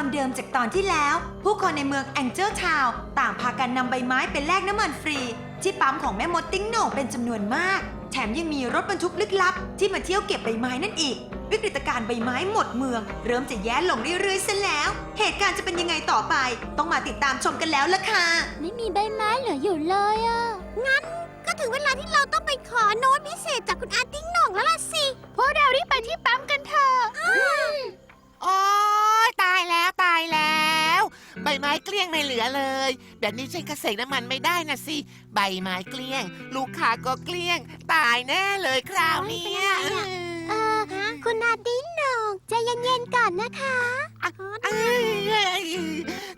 ความเดิมจากตอนที่แล้ว ผู้คนในเมืองแองเจิลทาวต่างพากันนำใบไม้ไปแลกน้ำมันฟรี ที่ปั๊มของแม่มดติ้งโหน่งเป็นจำนวนมาก แถมยังมีรถบรรทุกลึกลับ ที่มาเที่ยวเก็บใบไม้นั่นอีก วิกฤตการณ์ใบไม้หมดเมือง เริ่มจะแย่ลงเรื่อยๆซะแล้ว เหตุการณ์จะเป็นยังไงต่อไป ต้องมาติดตามชมกันแล้วล่ะค่ะ ไม่มีใบไม้เหลืออยู่เลยอะงั้นก็ถึงเวลาที่เราต้องไปขอโน้ตพิเศษจากคุณอาติ้งหน่องแล้วล่ะสิ พวกเรารีบไปที่ปั๊มกันเถอะโอ้ ยตายแล้วตายแล้ว ใบไม้เกลี้ยงไม่เหลือเลย แบบนี้ฉันกระเสกน้ำมันไม่ได้นะสิ ใบไม้เกลี้ยง ลูกค้าก็เกลี้ยง ตายแน่เลยคราวเนี้ยเออคุณอาติ้งหน่องใจเย็นๆก่อนนะคะเอ้ย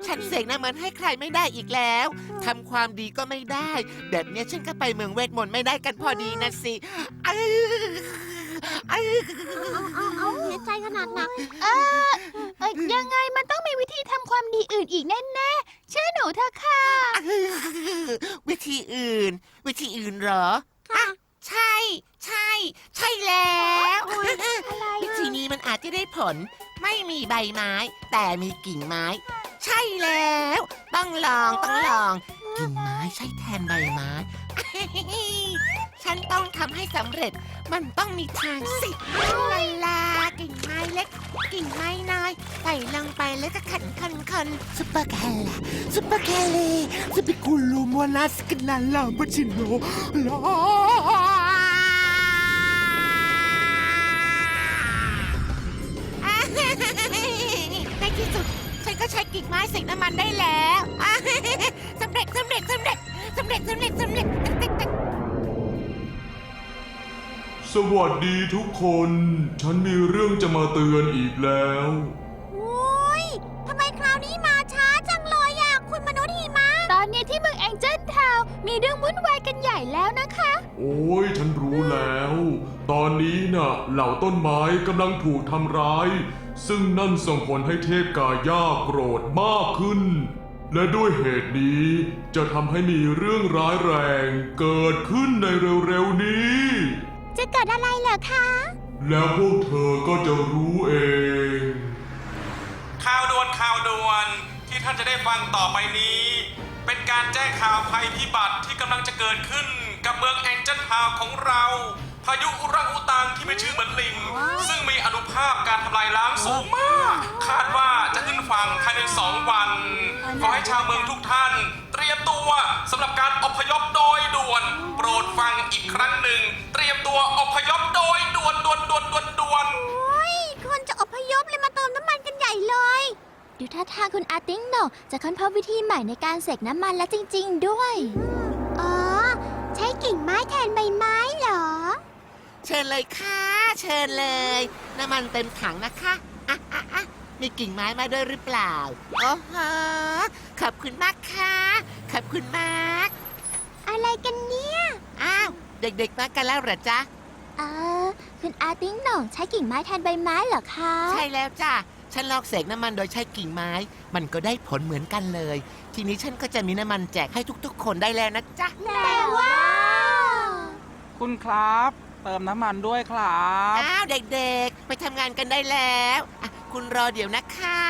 ฉันเสกน้ำมันให้ใครไม่ได้อีกแล้วทำความดีก็ไม่ได้ แบบเนี้ยฉันก็ไปเมืองเวทมนต์ไม่ได้กันพอดีนะสิเอ้ย เอ้ยเอาเอาเสียใจขนาดหนัก เออเอ่อยังไงมันต้องมีวิธีทำความดีอื่นอีกแน่ๆเชื่อหนูเถอะค่ะ วิธีอื่น วิธีอื่นเหรออะ ใช่ ใช่ ใช่แล้ววิธีนี้มันอาจจะได้ผล ไม่มีใบไม้ แต่มีกิ่งไม้ ใช่แล้ว ต้องลองต้องลอง กิ่งไม้ใช่แทนใบไม้ ฉันต้องทำให้สำเร็จ มันต้องมีทางสิลาลากิ่งไม้เล็ก กิ่งไม้น้อยใส่ลงไปแล้วก็ขันขันขันซุปเปอร์แคลซุปเปอร์แคลสปิคุลูมวนัสกนาลาบัชิโนลาในที่สุดฉันก็ใช้กิ่งไม้เสกน้ำมันได้แล้วสำเร็จสำเร็จสำเร็จสำเร็จสำเร็จสำเร็จ สวัสดีทุกคน ฉันมีเรื่องจะมาเตือนอีกแล้ว โอ้ยทำไมคราวนี้มาช้าจังเลยอะคุณมนุษย์หิมะ ตอนนี้ที่เมืองแองเจิลทาวน์มีเรื่องวุ่นวายกันใหญ่แล้วนะคะ โอ้ยฉันรู้แล้ว ตอนนี้น่ะ เหล่าต้นไม้กำลังถูกทำร้าย ซึ่งนั่นส่งผลให้เทพกาย่าโกรธมากขึ้น และด้วยเหตุนี้จะทำให้มีเรื่องร้ายแรงเกิดขึ้นในเร็วๆนี้ จะเกิดอะไรเหรอคะ แล้วพวกเธอก็จะรู้เอง ข่าวด่วนข่าวด่วนที่ท่านจะได้ฟังต่อไปนี้ เป็นการแจ้งข่าวภัยพิบัติที่กำลังจะเกิดขึ้นกับเมืองแองเจิลทาวน์ของเรา พายุอุรังอุตังที่มีชื่อเหมือนลิง ซึ่งมีอนุภาพการทำลายล้างสูงมาก คาดว่าจะขึ้นฝั่งภายในสองวัน ขอให้ชาวเมืองทุกท่าน เตรียมตัวสำหรับการอพยพโดยด่วน โปรดฟังอีกครั้งหนึ่ง เตรียมตัวอพยพโดยด่วนด่วนด่วนด่วนด่วนโอ้ยคนจะอพยพเลยมาเติมน้ำมันกันใหญ่เลย ดูท่าทางคุณอาติ้งโหนงจะค้นพบวิธีใหม่ในการเสกน้ำมันแล้วจริง ๆ ด้วย อ๋อ ใช้กิ่งไม้แทนใบไม้ เหรอเชิญเลยค่ะ เชิญเลย น้ำมันเต็มถังนะคะอะอะอะมีกิ่งไม้มาด้วยหรือเปล่าโอ้โหขอบคุณมากค่ะ ขอบคุณมาก อะไรกันเนี่ย อ้าว เด็กๆมากันแล้วเหรอจ๊ะ เออคุณอาติ้งโหน่งใช้กิ่งไม้แทนใบไม้เหรอคะใช่แล้วจ้ะ ฉันลอกเสกน้ำมันโดยใช้กิ่งไม้ มันก็ได้ผลเหมือนกันเลย ทีนี้ฉันก็จะมีน้ำมันแจกให้ทุกๆ คนได้แล้วนะจ๊ะ แต่ว่า คุณครับ เติมน้ำมันด้วยครับ อ้าวเด็กๆ ไปทำงานกันได้แล้วอะคุณรอเดี๋ยวนะคะ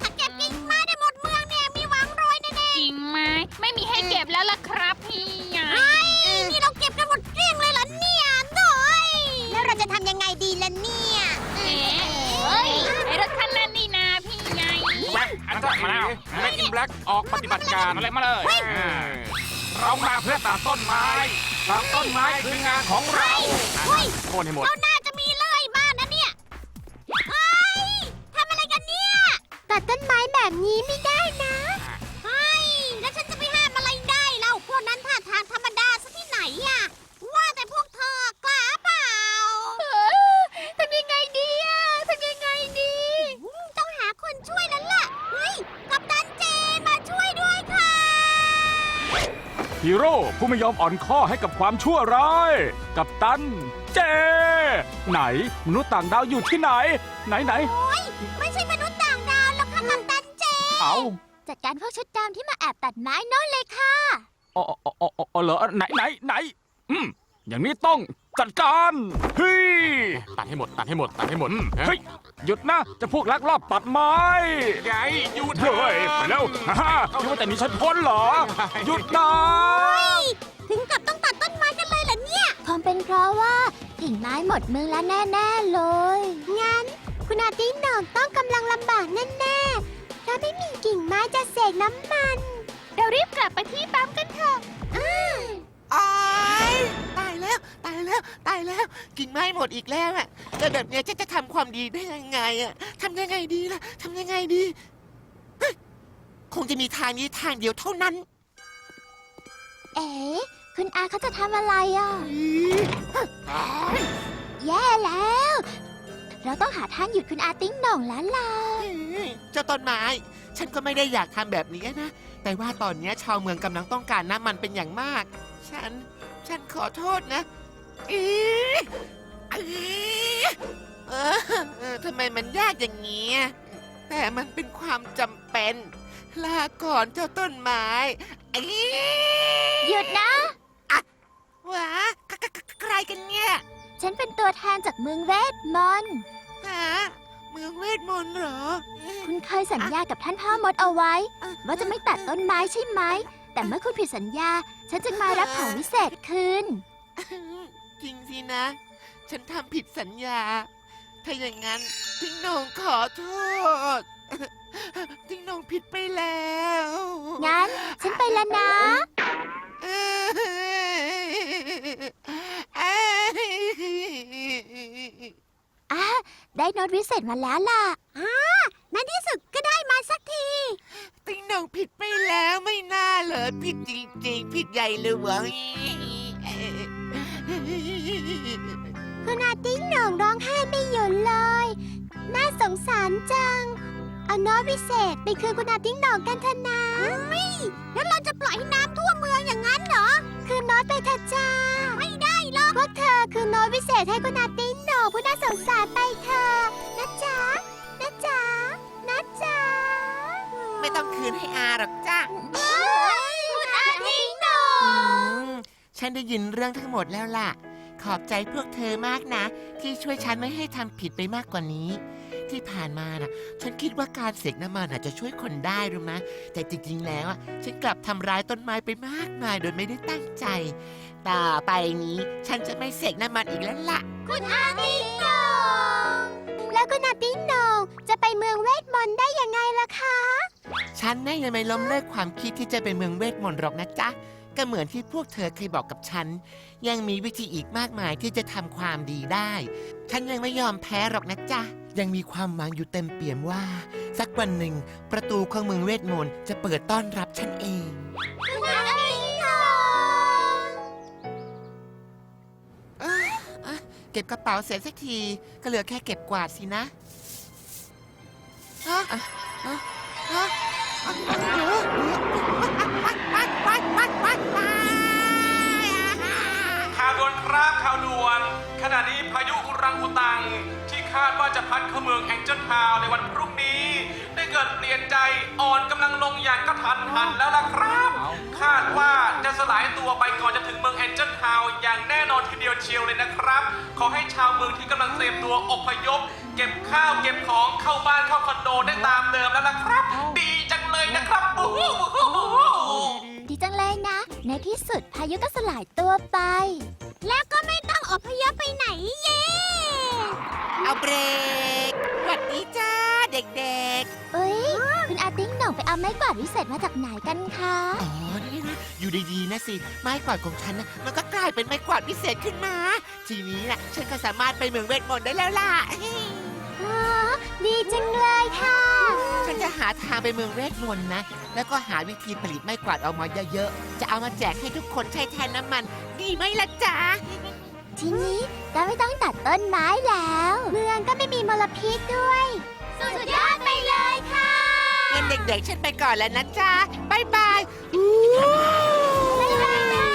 ถ้าเก็บกิ่งไม้ได้หมดเมืองเนี่ยมีหวังรวยแน่ๆกิ่งไม้ไม่มีให้เก็บแล้วล่ะครับพี่ใหญ่นี่เราเก็บกันหมดเกลี้ยงเลยเหรอเนี่ยหน่อยแล้วเราจะทำยังไงดีล่ะเนี่ย เอ๊ะเฮ้ยไอรถคันนั้นนี่นาพี่ใหญ่แบล็กอันเดอร์มาแล้วแบล็กอินแบล็กออกปฏิบัติการอะไรมาเลยเรามาเพื่อตัดต้นไม้ ตัดต้นไม้คืองานของเราเฮ้ยโค่นให้หมดเราน่า ฮีโร่ผู้ไม่ยอมอ่อนข้อให้กับความชั่วร้าย กับตันเจ ไหน มนุษย์ต่างดาวอยู่ที่ไหน ไหนไหนไม่ใช่มนุษย์ต่างดาวหรอกค่ะกัปตันเจ เอาจัดการพวกชุดดำที่มาแอบตัดไม้โน้นเลยค่ะ อ๋ออ๋ออ๋ออ๋อเหรอไหนไหนไหน อืมอย่างนี้ต้อง จัดการเฮ้ยตัดให้หมด ตัดให้หมด ตัดให้หมดเฮ้ยหยุดนะ จะพวกลักลอบตัดไม้ใหญ่อยู่เถเฮ้ยอะไปแล้วฮ่าฮ่าคิดว่าแต่หนี้ฉันพ้นเหรอ หยุดนะถึงกับต้องตัดต้นไม้กันเลยเหรอเนี่ยคงเป็นเพราะว่ากิ่งไม้หมดเมืองแล้วแน่ๆเลย งั้น คุณอาติหนองต้องกำลังลำบากแน่ๆถ้าไม่มีกิ่งไม้จะเสกน้ำมัน เรารีบกลับไปที่ปั๊มกันเถอะอ้ายตาย แล้ว ตายแล้ว ตายแล้ว กิ่งไม้หมดอีกแล้วอะแล้วแบบเนี้ยจะจะทำความดีได้ยังไงอะทำยังไงดีล่ะทำยังไงดีเฮ้ยคงจะมีทางนี้ทางเดียวเท่านั้น เอ๋คุณอาเขาจะทำอะไรอะ แย่แล้ว เราต้องหาทางหยุดคุณอาติ้งหน่องแล้วล่ะเจ้าต้นไม้ ฉันก็ไม่ได้อยากทำแบบนี้นะ แต่ว่าตอนเนี้ยชาวเมืองกำลังต้องการน้ำมันเป็นอย่างมาก ฉัน ฉันขอโทษนะอีอีเออเออทำไมมันยากอย่างนี้อะแต่มันเป็นความจำเป็น ลาก่อนเจ้าต้นไม้อีหยุดนะหวาใครใครใครกันเนี่ย ฉันเป็นตัวแทนจากเมืองเวทมนต์ฮะเมืองเวทมนต์เหรอ คุณเคยสัญญากับท่านพ่อมดเอาไว้ ว่าจะไม่ตัดต้นไม้ใช่ไหม แต่เมื่อคุณผิดสัญญา ฉันจึงมารับของวิเศษคืน จริงสินะ ฉันทำผิดสัญญา ถ้าอย่างนั้นทิ้งนงขอโทษ ทิ้งนงผิดไปแล้วงั้น ฉันไปแล้วนะอะได้โน้ตวิเศษมาแล้วล่ะ อ่าในที่สุดก็ได้มาสักที ติ้งนงผิดไปแล้วไม่น่าเลยผิดจริงๆ ผิดใหญ่เลยเวะคุณอาติ้งหน่องร้องไห้ไม่หยุดเลย น่าสงสารจัง เอาโน้ตวิเศษไปคืนคุณอาติ้งหน่องกันเถอะนะแล้วเราจะปล่อยให้น้ำท่วมเมืองอย่างนั้นเหรอ คืนโน้ตไปเถอะจ้า ไม่ได้หรอก พวกเธอคืนโน้ตวิเศษให้คุณอาติ้งหน่องผู้น่าสงสารไปเถอะนะจ๊ะนะจ๊ะนะจ๊ะไม่ ต้องคืนให้อาหรอกจ้าคุณอาติ้งหน่องฉันได้ยินเรื่องทั้งหมดแล้วล่ะ ขอบใจพวกเธอมากนะ ที่ช่วยฉันไม่ให้ทำผิดไปมากกว่านี้ ที่ผ่านมาน่ะ ฉันคิดว่าการเสกน้ำมันอาจจะช่วยคนได้รู้ไหมแต่จริงๆ แล้วอะฉันกลับทำร้ายต้นไม้ไปมากมายโดยไม่ได้ตั้งใจ ต่อไปนี้ฉันจะไม่เสกน้ำมันอีกแล้วล่ะ คุณอาติ้งหน่องแล้วคุณอาติ้งหน่องจะไปเมืองเวทมนต์ได้ยังไงล่ะคะ ฉันน่ะยังไม่ล้มเลิกความคิดที่จะเป็นเมืองเวทมนต์หรอกนะจ๊ะ ก็เหมือนที่พวกเธอเคยบอกกับฉัน ยังมีวิธีอีกมากมายที่จะทำความดีได้ ฉันยังไม่ยอมแพ้หรอกนะจ๊ะ ยังมีความหวังอยู่เต็มเปี่ยมว่า สักวันหนึ่งประตูของเมืองเวทมนต์จะเปิดต้อนรับฉันเองคุณอาติ้งหน่องเอ้ยเอ้ยเก็บกระเป๋าเสร็จสักที ก็เหลือแค่เก็บกวาดสินะฮะอะอะ อ่าวด่วนครับข่าวด่วน ขณะนี้พายุอุรังอุตัง ที่คาดว่าจะพัดเข้าเมืองแองเจิลทาวน์ในวันพรุ่งนี้ ได้เกิดเปลี่ยนใจอ่อนกำลังลงอย่างกระทันหันแล้วล่ะครับ คาดว่าจะสลายตัวไปก่อนจะถึงเมืองแองเจิลทาวน์อย่างแน่นอนทีเดียวเชียวเลยนะครับ ขอให้ชาวเมืองที่กำลังเตรียมตัวอพยพ ก็บข้าวเก็บของเข้าบ้านเข้าคอนโดได้ตามเดิมแล้วล่ะครับ ดีจังเลยนะครับโอ้โหดีจังเลยนะ ในที่สุดพายุก็สลายตัวไป แล้วก็ไม่ต้องอพยพไปไหนเย่เอาเบรกสวัสดีจ้าเด็กเอ้ยคุณอาติ้งหน่องไปเอาไม้กวาดวิเศษมาจากไหนกันคะๆ อ๋อนี่นะ อยู่ดีๆนะสิ ไม้กวาดของฉันนะมันก็กลายเป็นไม้กวาดพิเศษขึ้นมา ทีนี้น่ะฉันก็สามารถไปเมืองเวทมนต์ได้แล้วล่ะ อ๋อดีจังเลยค่ะ ฉันจะหาทางไปเมืองเวทมนต์นะ แล้วก็หาวิธีผลิตไม้กวาดออกมาเยอะๆ จะเอามาแจกให้ทุกคนใช้แทนน้ำมัน ดีไหมล่ะจ๊ะ ทีนี้ก็ไม่ต้องตัดต้นไม้แล้ว เมืองก็ไม่มีมลพิษด้วย สุดยอดไปเลยค่ะ เงินเด็กๆ ฉันไปก่อนแล้วนะจ๊ะบายบายบ๊ายบายค่ะ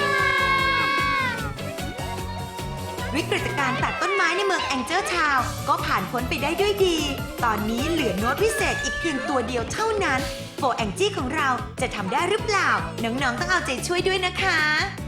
วิกฤตการณ์ตัดต้นไมืองแองเจิลทาวก็ผ่านพ้นไปได้ด้วยดี ตอนนี้เหลือโน้ตพิเศษอีกเพียงตัวเดียวเท่านั้นโฟแองจี้ของเราจะทำได้หรือเปล่า น้องๆต้องเอาใจช่วยด้วยนะคะ